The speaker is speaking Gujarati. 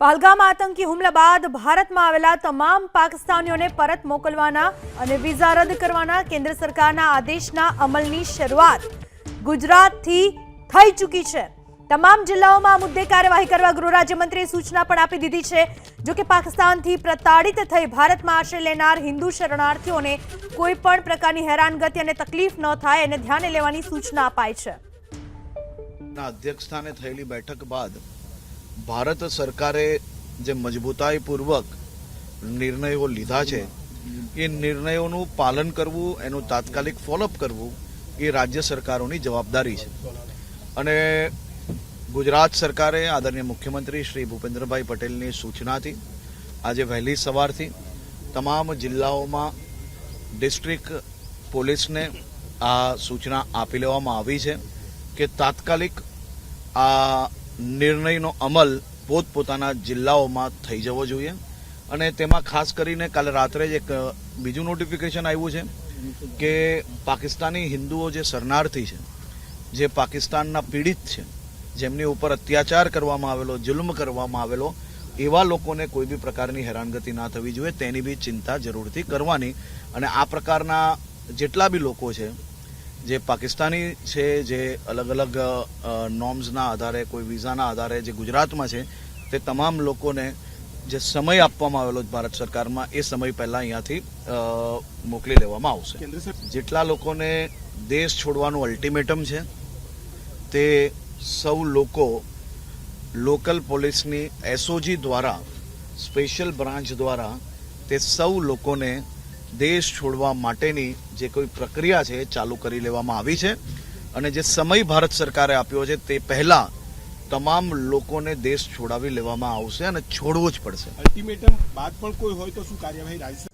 પહલગામ આતંકી હુમલા બાદ ભારતમાં આવેલા તમામ પાકિસ્તાનીઓને પરત મોકલવાના અને વિઝા રદ કરવાના કેન્દ્ર સરકારના આદેશના અમલની શરૂઆત ગુજરાતથી થઈ ચૂકી છે. તમામ જિલ્લાઓમાં આ મુદ્દે કાર્યવાહી કરવા ગૃહ રાજ્યમંત્રીએ સૂચના પણ આપી દીધી છે. જો કે પાકિસ્તાનથી પ્રતાડિત થઈ ભારતમાં આશ્રય લેનાર હિન્દુ શરણાર્થીઓને કોઈ પણ પ્રકારની હેરાનગતિ અને તકલીફ ન થાય એને ધ્યાને લેવાની સૂચના અપાઈ છે. અધ્યક્ષસ્થાને થયેલી બેઠક બાદ ભારત સરકારે જે મજબૂતાઈપૂર્વક નિર્ણયો લીધા છે, એ નિર્ણયોનું પાલન કરવું, એનું તાત્કાલિક ફોલોઅપ કરવું એ રાજ્ય સરકારોની જવાબદારી છે. અને ગુજરાત સરકારે આદરણીય મુખ્યમંત્રી શ્રી ભૂપેન્દ્રભાઈ પટેલની સૂચનાથી આજે વહેલી સવારથી તમામ જિલ્લાઓમાં ડિસ્ટ્રિક્ટ પોલીસને આ સૂચના આપી લેવામાં આવી છે કે તાત્કાલિક આ નિર્ણયનો અમલ પોતપોતાના જિલ્લાઓમાં થઈ જવો જોઈએ. અને તેમાં ખાસ કરીને કાલે રાત્રે જ એક બીજું નોટિફિકેશન આવ્યું છે કે પાકિસ્તાની હિન્દુઓ જે શરણાર્થી છે, જે પાકિસ્તાનના પીડિત છે, જેમની ઉપર અત્યાચાર કરવામાં આવેલો, જુલ્મ કરવામાં આવેલો, એવા લોકોને કોઈ બી પ્રકારની હેરાનગતિ ના થવી જોઈએ. તેની બી ચિંતા જરૂરથી કરવાની. અને આ પ્રકારના જેટલા બી લોકો છે જે પાકિસ્તાની છે જે અલગ અલગ નોર્મ્સના આધારે કોઈ વિઝાના આધારે જે ગુજરાતમાં છે તે તમામ લોકોને જે સમય આપવામાં આવેલો ભારત સરકારમાં એ સમય પહેલાં અહીંયાથી મોકલી લેવામાં આવશે. જેટલા લોકોને દેશ છોડવાનું અલ્ટિમેટમ છે તે સૌ લોકો લોકલ પોલીસની એસઓજી દ્વારા સ્પેશિયલ બ્રાન્ચ દ્વારા તે સૌ લોકોને દેશ છોડવા માટેની જે કોઈ પ્રક્રિયા છે, ચાલુ કરી લેવામાં આવી છે અને જે સમય ભારત સરકારે આપ્યો છે, તે પહેલા તમામ લોકોને દેશ છોડાવી લેવામાં આવશે અને છોડવો જ પડશે. અલ્ટિમેટમ બાદ પણ કોઈ હોય તો શું કાર્યવાહી રાજ્ય